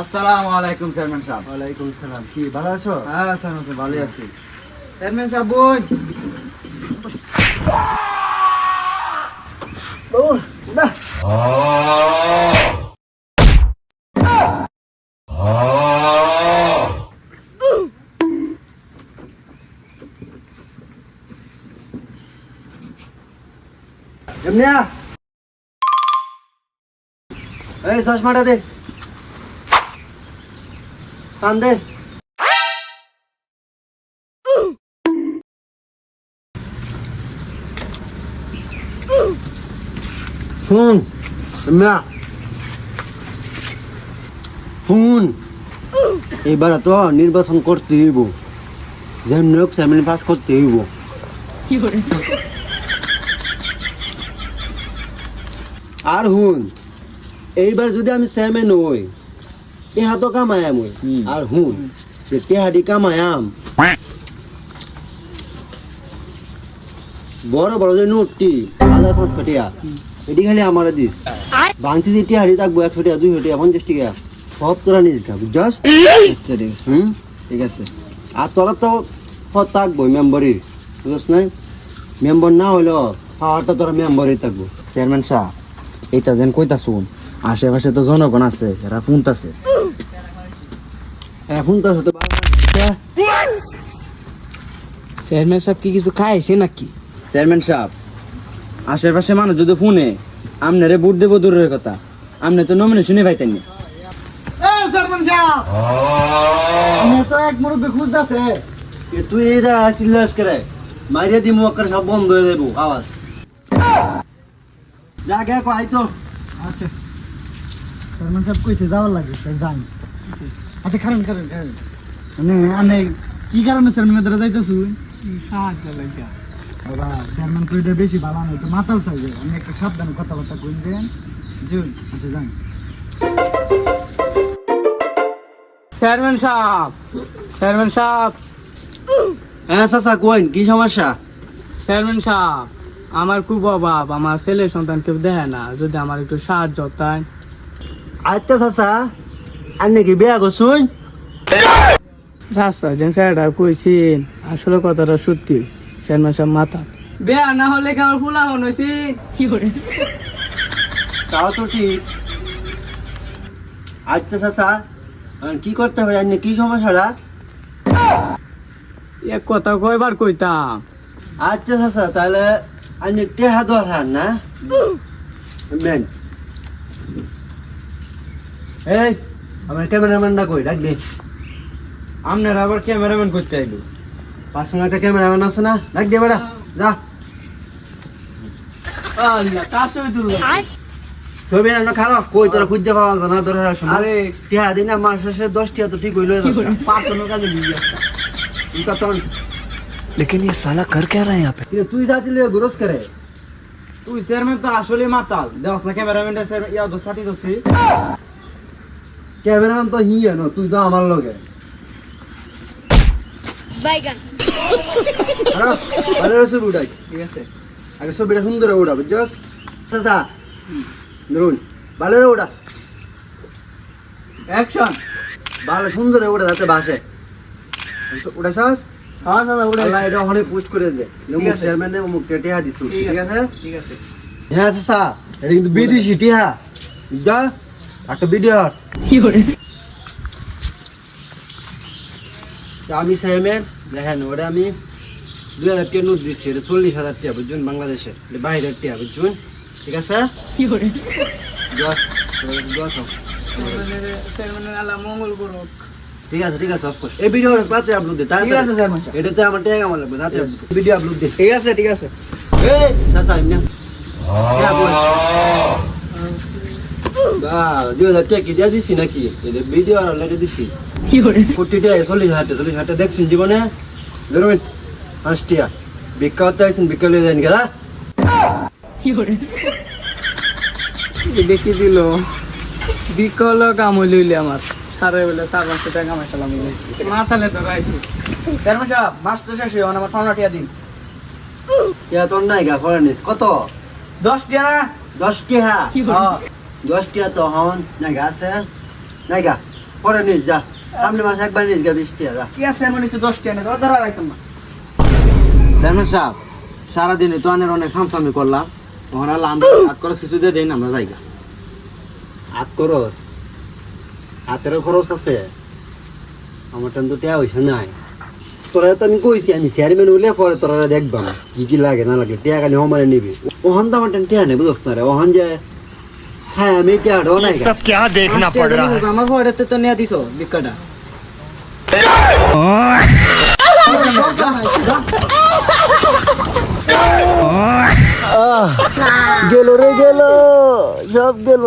আসসালামু আলাইকুম চেয়ারম্যান সাহেব ওয়ালাইকুম সালাম কি ভালো আছো? হ্যাঁ চেয়ারম্যান সাহেব ভালোই আছি। চেয়ারম্যান সাহেব বোন। দৌড় না এমনিয়া এই চশমাটা দে। টান দে শুন এমনিয়া শুন এবার তো নির্বাচন করতে হইব। যেমন হোক ফ্যামিলি পাস করতে হইব। আর হুন এইবার যদি আমি চেয়ারম্যান হই টেহা তো কামায়াম হই আর হুন যে বড় বড় যে নোটটি হাজার পাঁচ ফটিয়া এটি খালি আমার দিস। যে থাকব দুইশো টাকা পঞ্চাশ টাকা সব তোরা বুঝছস? আচ্ছা ঠিক আছে। হুম? ঠিক আছে। আর তোরা তো সব থাকব মেম্বারির বুঝছ নাই? মেম্বার না হইলেও পাওয়ারটা তোরা মেম্বারই থাকব। চেয়ারম্যান সাহেব এটা যেন কইতা শুন আশেপাশে তো জনগণ আছে এরা শুনতাছে এখন তো হতে চেয়ারম্যান সাহেব কি কিছু খাইছে নাকি? চেয়ারম্যান সাহেব আশেপাশে মানুষ যদি ফোনে আমনারে ভোট দেবো দূরের কথা। আমনে তো নমিনেশনই পাইতেন না। তুই যা চিল্লাস করে মারিয়া দি মক্কার সব বন্ধ হয়ে যাব আওয়াজ। যা গে কো আই তো। আচ্ছা। চেয়ারম্যান সাহেব কইছে যাওয়ার লাগে তাই যাই আচ্ছা খারেন খারেন খারেন। মানে আনে কি কারণে চেয়ারম্যানের দ্বারা যাইতেছু? সাহায্য লাইছা বাবা চেয়ারম্যান তো এটা বেশি ভালো না তো মাতাল চাইবে। আমি একটা সাবধানে কথাবার্তা কই দেন। জুন আচ্ছা যাই চেয়ারম্যান সাহেব চেয়ারম্যান সাহেব। হ্যাঁ চাচা কোয়েন কি সমস্যা? চেয়ারম্যান সাহেব আমার খুব অভাব আমার ছেলে সন্তান কেউ দেয় না যদি আমার একটু সাহায্য তাই আচ্ছা চাচা আর নাকি বিয়া করছুন? রাস্তা যে স্যারটা কইছেন আসলে কথাটা সত্যি চেয়ারম্যান সাহেব মাথা বেয়া না হলে কি আমার ফুলা হন হয়েছি কি করে? তাও তো ঠিক। আচ্ছা চাচা কি করতে হবে আর কি সমস্যাটা? এক কথা কয়বার কইতাম। আচ্ছা চাচা তাহলে আপনি টেহা দরকার না। মেন। এই আমার ক্যামেরাম্যানটা কই ডাক দে আপনারা আবার ক্যামেরাম্যান করতে আইলো পাঁচ সঙ্গে একটা ক্যামেরাম্যান আছে না ডাক দে বেটা যা কার ছবি তুললো ছবি না খারাপ কই তোরা খুঁজতে পাওয়া যায় না ধরার সময় আরে টেহা দিন না মাস শেষে দশ টিয়া তো ঠিক হইলো পাঁচশো কাজে নিয়ে আসতা তখন लेकिन ये साला कर क्या रहा है यहाँ पे তুই যাচ্ছিলি গুরস করে তুই চেয়ারম্যান তো আসলে মাতাল দেওয়াস না ক্যামেরাম্যানের ইয়া তো সাথী দোষী ক্যামেরাম্যান তো হিয়ে ন তুই তো আমার লগে। বাইগান ভালো উঠাই। ঠিক আছে। আগে ছবিটা সুন্দর উঠা বুঝছস? চাচা ধরুন ভালো উঠা। অ্যাকশন ভালো সুন্দর উঠা যাতে বাসে। উঠাছস? হ্যাঁ দাদা উড়ে এটা ওখানে পোস্ট করে দে। আছে। চেয়ারম্যানে দিছু ঠিক আছে ঠিক আছে? হ্যাঁ চাচা এটা কিন্তু বিদেশি টিহা যা। একটা ভিডিও কি করে? আমি চেয়ারম্যান দেখেন ওটা আমি দুই হাজার টাকা নোট দিচ্ছি এটা চল্লিশ হাজার টাকা বুঝছেন বাংলাদেশে এটা বাইরের টাকা বুঝছেন ঠিক আছে? কি করে? দশ দশ মঙ্গল করুক ঠিক আছে ঠিক আছে অফ কর এই ভিডিও রাতে আপলোড দে ঠিক আছে চেয়ারম্যান সাহেব। এটাতে আমার টাকা আমার লাগবে রাতে ভিডিও আপলোড দে ঠিক আছে ঠিক আছে। এই চাচা এমনি। হ্যাঁ দুই হাজার টাকা দিয়া দিছি নাকি? এটা ভিডিও আর লেগে দিছি। কি করে? কোটি টাকা চল্লিশ হাজার টাকা চল্লিশ হাজার দেখছেন জীবনে? ধরুন পাঁচ টাকা ভিক্ষা করতে আসছেন ভিক্ষা লিয়ে যান গেলা দেখি দিল? বিকল কাম হইলে আমার। সারে বলে চার পাঁচশো টাকা কামাইছিলাম মাথালে তো গাইছি চেয়ারম্যান সাহেব মাস তো শেষ হয়ে আমার পাওনা টিয়া দিন। ইয়া তোর নাই গা ফরেনিস কত? দশ টিয়া না? দশ টাকা হ্যাঁ দশ টাকা তো হন গা পরে নিস যা সামনে মাসে একবার নিস গা বিশ যা কি আছে দশ টাকা নেই ধরা রাখতাম না চেয়ারম্যান সাহেব সারাদিনে তো আনের অনেক সামসামি করলাম ওখানে আল্লাহ আমরা হাত খরচ কিছু দিয়ে দিন আমরা হাত খরচ হাতেরও খরচ আছে আমার টান তো টেয়া হইছে নাই তোরা তো আমি কইছি আমি চেয়ারম্যান হইলে পরে তোরা দেখবাম কি কি লাগে না লাগে টেয়া খালি হমারে নিবি ওহন তো আমার টান টেয়া নেই বুঝছ না রে ওহন যে হ্যাঁ আমি টেয়া ঢো নাই सब क्या देखना पड़ रहा है আমার ঘরেতে তো নিয়ে দিছো ভিক্ষাটা গেল রে গেল সব গেল